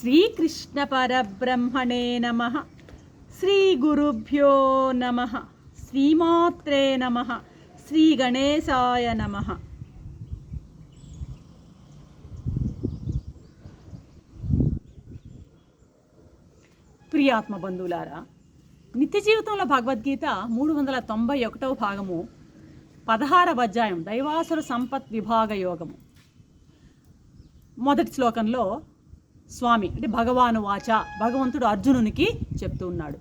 శ్రీకృష్ణ పరబ్రహ్మణే నమ. శ్రీ గురుభ్యో నమ. శ్రీమాత్రే నమ. శ్రీ గణేశాయ నమ. ప్రియాత్మ బంధువులారా నిత్య జీవితంలో భగవద్గీత మూడు వందల తొంభై ఒకటవ భాగము పదహారవ అధ్యాయం దైవాసుర సంపత్ విభాగ యోగము. మొదటి శ్లోకంలో స్వామి అంటే భగవాను వాచ భగవంతుడు అర్జునునికి చెప్తూ ఉన్నాడు.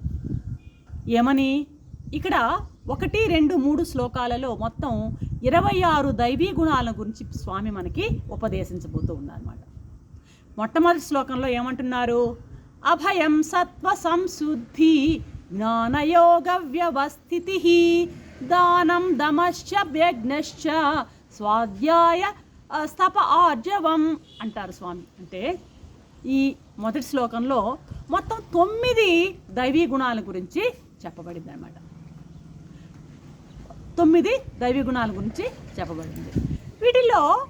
ఏమని? ఇక్కడ ఒకటి రెండు మూడు శ్లోకాలలో మొత్తం ఇరవై ఆరు దైవీ గుణాల గురించి స్వామి మనకి ఉపదేశించబోతూ ఉన్నారన్నమాట. మొట్టమొదటి శ్లోకంలో ఏమంటున్నారు? అభయం సత్వ సంశుద్ధి జ్ఞానయోగ వ్యవస్థితి దానం దమశ్చ వ్యజ్ఞశ్చ స్వాధ్యాయ స్తప ఆర్జవం అంటారు స్వామి. అంటే ఈ మొదటి శ్లోకంలో మొత్తం తొమ్మిది దైవీ గుణాల గురించి చెప్పబడింది అనమాట తొమ్మిది దైవీ గుణాల గురించి చెప్పబడింది. వీటిల్లో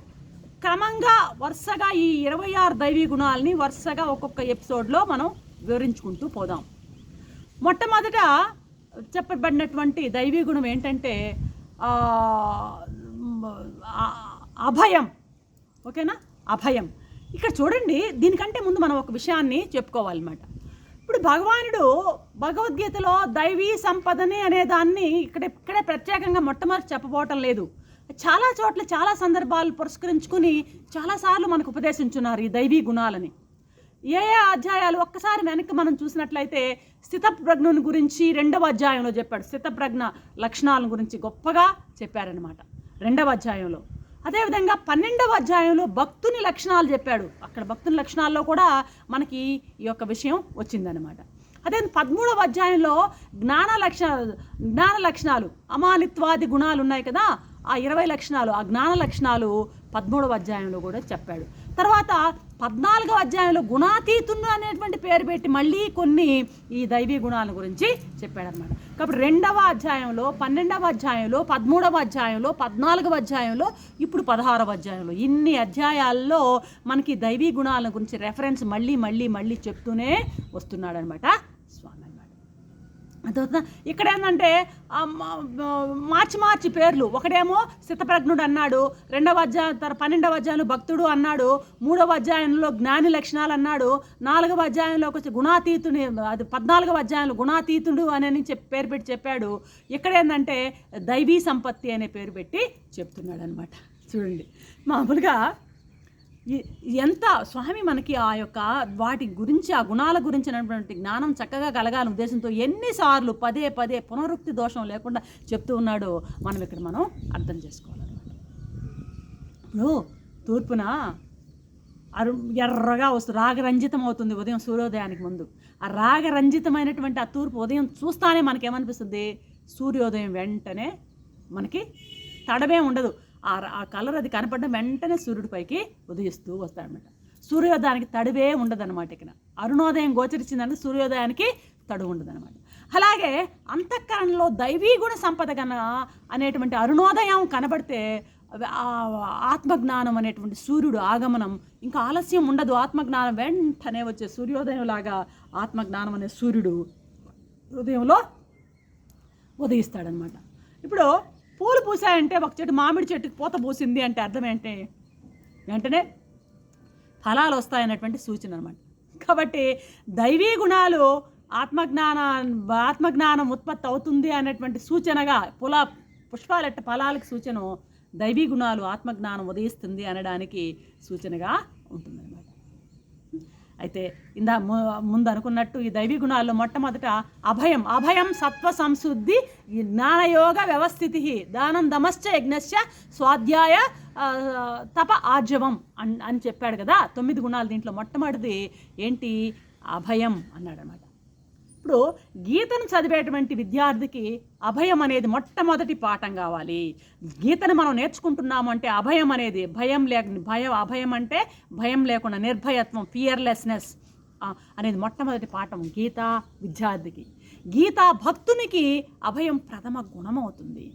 క్రమంగా వరుసగా ఈ ఇరవై ఆరు దైవీ గుణాలని వరుసగా ఒక్కొక్క ఎపిసోడ్లో మనం వివరించుకుంటూ పోదాం. మొట్టమొదట చెప్పబడినటువంటి దైవీ గుణం ఏంటంటే అభయం. ఓకేనా? అభయం. ఇక్కడ చూడండి దీనికంటే ముందు మనం ఒక విషయాన్ని చెప్పుకోవాలన్నమాట. ఇప్పుడు భగవానుడు భగవద్గీతలో దైవీ సంపదని అనే దాన్ని ఇక్కడ ఇక్కడే ప్రత్యేకంగా మొట్టమొదటి చెప్పబోవటం లేదు. చాలా చోట్ల చాలా సందర్భాలు పురస్కరించుకుని చాలాసార్లు మనకు ఉపదేశించున్నారు ఈ దైవీ గుణాలని. ఏ ఏ అధ్యాయాలు ఒక్కసారి వెనక్కి మనం చూసినట్లయితే స్థితప్రజ్ఞను గురించి రెండవ అధ్యాయంలో చెప్పాడు. స్థితప్రజ్ఞ లక్షణాలను గురించి గొప్పగా చెప్పారనమాట రెండవ అధ్యాయంలో. అదేవిధంగా పన్నెండవ అధ్యాయంలో భక్తుని లక్షణాలు చెప్పాడు. అక్కడ భక్తుని లక్షణాల్లో కూడా మనకి ఈ యొక్క విషయం వచ్చిందనమాట అదే పదమూడవ అధ్యాయంలో జ్ఞాన లక్ష జ్ఞాన లక్షణాలు అమానిత్వాది గుణాలు ఉన్నాయి కదా ఆ ఇరవై లక్షణాలు ఆ జ్ఞాన లక్షణాలు పదమూడవ అధ్యాయంలో కూడా చెప్పాడు. తర్వాత పద్నాలుగవ అధ్యాయంలో గుణాతీతుడు అనేటువంటి పేరు పెట్టి మళ్ళీ కొన్ని ఈ దైవీ గుణాల గురించి చెప్పాడనమాట కాబట్టి రెండవ అధ్యాయంలో పన్నెండవ అధ్యాయంలో పదమూడవ అధ్యాయంలో పద్నాలుగవ అధ్యాయంలో ఇప్పుడు పదహారవ అధ్యాయంలో ఇన్ని అధ్యాయాల్లో మనకి దైవీ గుణాల గురించి రెఫరెన్స్ మళ్ళీ మళ్ళీ మళ్ళీ చెప్తూనే వస్తున్నాడనమాట ఇక్కడ ఏంటంటే మార్చి మార్చి పేర్లు. ఒకడేమో స్థితప్రజ్ఞుడు అన్నాడు రెండవ అధ్యాయం తర పన్నెండవ అధ్యాయంలో భక్తుడు అన్నాడు మూడవ అధ్యాయంలో జ్ఞాని లక్షణాలు అన్నాడు నాలుగవ అధ్యాయంలో వచ్చి గుణాతీతుని అది పద్నాలుగవ అధ్యాయంలో గుణాతీతుడు అని చెప్పి పేరు పెట్టి చెప్పాడు. ఇక్కడ ఏంటంటే దైవీ సంపత్తి అనే పేరు పెట్టి చెప్తున్నాడు అనమాట చూడండి. మామూలుగా ఎంత స్వామి మనకి ఆ యొక్క వాటి గురించి ఆ గుణాల గురించినటువంటి జ్ఞానం చక్కగా కలగాలని ఉద్దేశంతో ఎన్నిసార్లు పదే పదే పునరుక్తి దోషం లేకుండా చెప్తూ ఉన్నాడో మనం ఇక్కడ మనం అర్థం చేసుకోవాలన్నమాట. ఇప్పుడు తూర్పున అరు ఎర్రగా వస్తుంది రాగరంజితం అవుతుంది ఉదయం సూర్యోదయానికి ముందు. ఆ రాగరంజితమైనటువంటి ఆ తూర్పు ఉదయం చూస్తానే మనకేమనిపిస్తుంది? సూర్యోదయం వెంటనే మనకి తడమే ఉండదు. ఆ ర- ఆ కలర్ అది కనపడడం వెంటనే సూర్యుడి పైకి ఉదయిస్తూ వస్తాడనమాట సూర్యోదయానికి తడివే ఉండదన్నమాట ఇక్కడ. అరుణోదయం గోచరించిందంటే సూర్యోదయానికి తడువు ఉండదన్నమాట. అలాగే అంతఃకరణలో దైవీ గుణ సంపద గన అనేటువంటి అరుణోదయం కనబడితే ఆత్మజ్ఞానం అనేటువంటి సూర్యుడు ఆగమనం ఇంకా ఆలస్యం ఉండదు. ఆత్మజ్ఞానం వెంటనే వచ్చే సూర్యోదయం లాగా ఆత్మజ్ఞానం అనే సూర్యుడు హృదయంలో ఉదయిస్తాడనమాట ఇప్పుడు పూలు పూసాయంటే ఒక చెట్టు మామిడి చెట్టుకి పూత పూసింది అంటే అర్థం ఏంటి? వెంటనే ఫలాలు వస్తాయన్నటువంటి సూచన అనమాట కాబట్టి దైవీ గుణాలు ఆత్మజ్ఞాన ఆత్మజ్ఞానం ఉత్పత్తి అవుతుంది అనేటువంటి సూచనగా పుల పుష్పాలెట్ట ఫలాలకు సూచన దైవీ గుణాలు ఆత్మజ్ఞానం ఉదయిస్తుంది అనడానికి సూచనగా ఉంటుందన్నమాట. అయితే ఇందా ము- ముందు అనుకున్నట్టు ఈ దైవీ గుణాల్లో మొట్టమొదట అభయం అభయం సత్వ సంశుద్ధి జ్ఞానయోగ వ్యవస్థితి దానం దమశ్చ యజ్ఞశ్చ స్వాధ్యాయ తప ఆర్జవం అని అని చెప్పాడు కదా. తొమ్మిది గుణాలు దీంట్లో మొట్టమొదటిది ఏంటి? అభయం అన్నాడు అనమాట ఇప్పుడు గీతను చదివేటువంటి విద్యార్థికి అభయం అనేది మొట్టమొదటి పాఠం కావాలి. గీతను మనం నేర్చుకుంటున్నాము అంటే అభయం అనేది భయం లేక భయం అభయం అంటే భయం లేకుండా నిర్భయత్వం ఫియర్లెస్నెస్ అనేది మొట్టమొదటి పాఠం గీత విద్యార్థికి. గీత భక్తునికి అభయం ప్రథమ గుణం అవుతుంది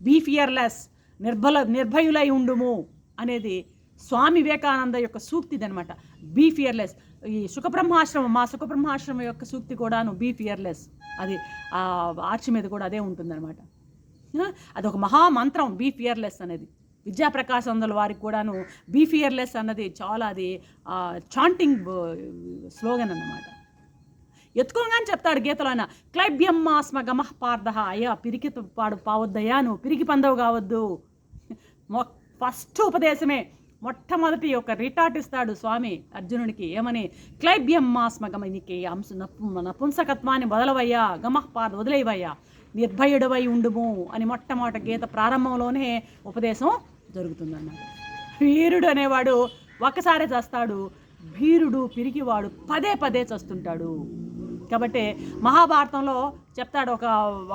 బీ ఫియర్లెస్ నిర్భల నిర్భయులై ఉండుము అనేది స్వామి వివేకానంద యొక్క సూక్తి ఇదనమాట బీ ఫియర్లెస్ ఈ సుఖబ్రహ్మాశ్రమం మా సుఖబ్రహ్మాశ్రమం యొక్క సూక్తి కూడాను బీ ఫియర్లెస్ అది ఆ ఆర్చి మీద కూడా అదే ఉంటుందన్నమాట. ఆ, అదొక మహామంత్రం బీ ఫియర్లెస్ అనేది. విద్యాప్రకాశందుల వారికి కూడాను బీ ఫియర్లెస్ అన్నది చాలా అది చాంటింగ్ స్లోగన్ అన్నమాట. ఎత్తుకోగానే చెప్తాడు గీతలో ఆయన క్లైబ్యమ్మాస్మ గమః పార్థ అయ్యా పిరికి పాడు పావద్దయ్యా నువ్వు పిరికి పందవు కావద్దు. ఫస్ట్ ఉపదేశమే. మొట్టమొదటి ఒక రిటార్ట్ ఇస్తాడు స్వామి అర్జునుడికి. ఏమని? క్లైబ్యం మాస్మగమనికి అంశ నపు నపుంసకత్వాన్ని వదలవయ్యా గమహపాద వదిలేవయ్యా నిర్భయుడవై ఉండుము అని మొట్టమొదటి గీత ప్రారంభంలోనే ఉపదేశం జరుగుతుందన్నమాట. వీరుడు అనేవాడు ఒకసారి చేస్తాడు భీరుడు పిరిగివాడు పదే పదే చస్తుంటాడు. కాబట్టి మహాభారతంలో చెప్తాడు ఒక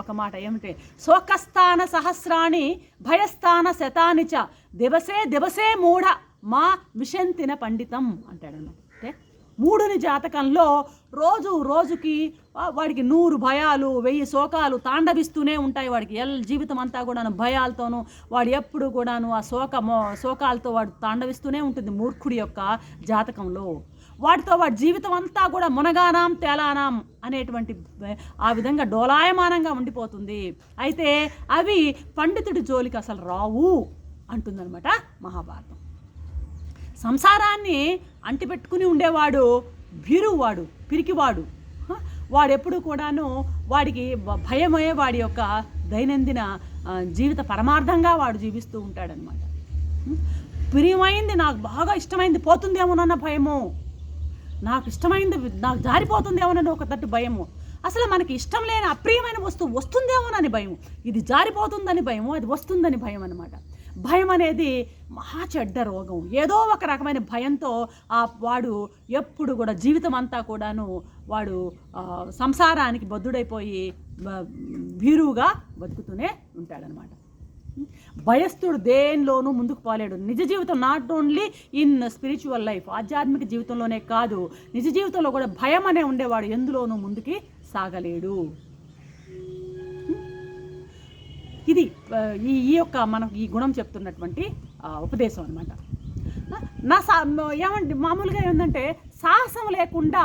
ఒక మాట ఏమిటి? శోకస్థాన సహస్రాణి భయస్థాన శతాని చ దివసే దివసే మూఢ మా విశంతిన పండితం అంటాడు అంటే మూడుని జాతకంలో రోజు రోజుకి వాడికి నూరు భయాలు వెయ్యి శోకాలు తాండవిస్తూనే ఉంటాయి వాడికి. ఎల్ జీవితం అంతా కూడాను భయాలతోనూ వాడు ఎప్పుడు కూడాను ఆ శోకమో శోకాలతో వాడు తాండవిస్తూనే ఉంటుంది మూర్ఖుడి యొక్క జాతకంలో. వాటితో వాడి జీవితం అంతా కూడా మునగానాం తేలానాం అనేటువంటి ఆ విధంగా డోలాయమానంగా ఉండిపోతుంది. అయితే అవి పండితుడి జోలికి అసలు రావు అంటుందన్నమాట మహాభారతం. సంసారాన్ని అంటిపెట్టుకుని ఉండేవాడు భీరువాడు పిరికివాడు. వాడెప్పుడు కూడాను వాడికి భయమయ్యే భయమే వాడి యొక్క దైనందిన జీవిత పరమార్థంగా వాడు జీవిస్తూ ఉంటాడనమాట ప్రియమైంది నాకు బాగా ఇష్టమైంది పోతుందేమోనన్న భయము. నాకు ఇష్టమైంది నాకు జారిపోతుందేమోనని ఒక తట్టు భయము. అసలు మనకి ఇష్టం లేని అప్రియమైన వస్తువు వస్తుందేమోనని భయం ఇది జారిపోతుందని భయము అది వస్తుందని భయం అనమాట భయం అనేది మహా చెడ్డ రోగం. ఏదో ఒక రకమైన భయంతో ఆ వాడు ఎప్పుడు కూడా జీవితం అంతా కూడాను వాడు సంసారానికి బద్దుడైపోయి బ- భీరువుగా బతుకుతూనే ఉంటాడనమాట భయస్థుడు దేనిలోనూ ముందుకు పోలేడు. నిజ జీవితం not only in spiritual life ఆధ్యాత్మిక జీవితంలోనే కాదు నిజ జీవితంలో కూడా భయం అనే ఉండేవాడు ఎందులోనూ ముందుకి సాగలేడు. ఇది ఈ ఈ యొక్క మనకు ఈ గుణం చెప్తున్నటువంటి ఉపదేశం అనమాట నా సా ఏమంటే మామూలుగా ఏంటంటే సాహసం లేకుండా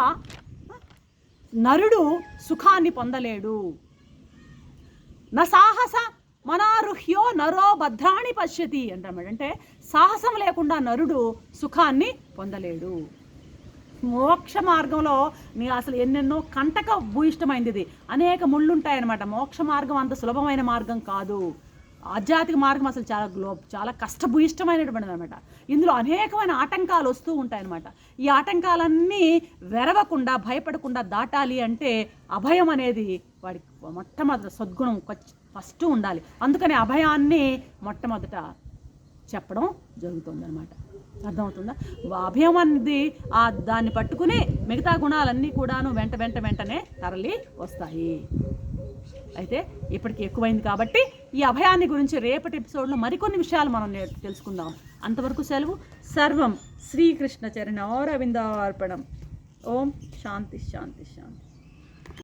నరుడు సుఖాన్ని పొందలేడు. నా సాహస మనారుహ్యో నరో భద్రాణి పశ్యతి అంటాడు అంటే సాహసం లేకుండా నరుడు సుఖాన్ని పొందలేడు. మోక్ష మార్గంలో నీ అసలు ఎన్నెన్నో కంటక భూయిష్టమైంది ఇది అనేక ముళ్ళుంటాయన్నమాట. మోక్ష మార్గం అంత సులభమైన మార్గం కాదు. ఆధ్యాత్మిక మార్గం అసలు చాలా గ్లో చాలా కష్టభూయిష్టమైనటువంటిది అనమాట ఇందులో అనేకమైన ఆటంకాలు వస్తూ ఉంటాయన్నమాట. ఈ ఆటంకాలన్నీ వెరవకుండా భయపడకుండా దాటాలి అంటే అభయం అనేది వాడికి మొట్టమొదటి సద్గుణం. ఫస్ట్ ఉండాలి. అందుకని అభయాన్ని మొట్టమొదట చెప్పడం జరుగుతుందన్నమాట. అర్థమవుతుందా? అభయం అనేది ఆ దాన్ని పట్టుకుని మిగతా గుణాలన్నీ కూడాను వెంట వెంట వెంటనే తరలి వస్తాయి. అయితే ఇప్పటికి ఎక్కువైంది కాబట్టి ఈ అభయాన్ని గురించి రేపటి ఎపిసోడ్లో మరికొన్ని విషయాలు మనం తెలుసుకుందాం. అంతవరకు సెలవు. సర్వం శ్రీకృష్ణ చరణ అరవిందార్పణం ఓం శాంతి శాంతి శాంతి.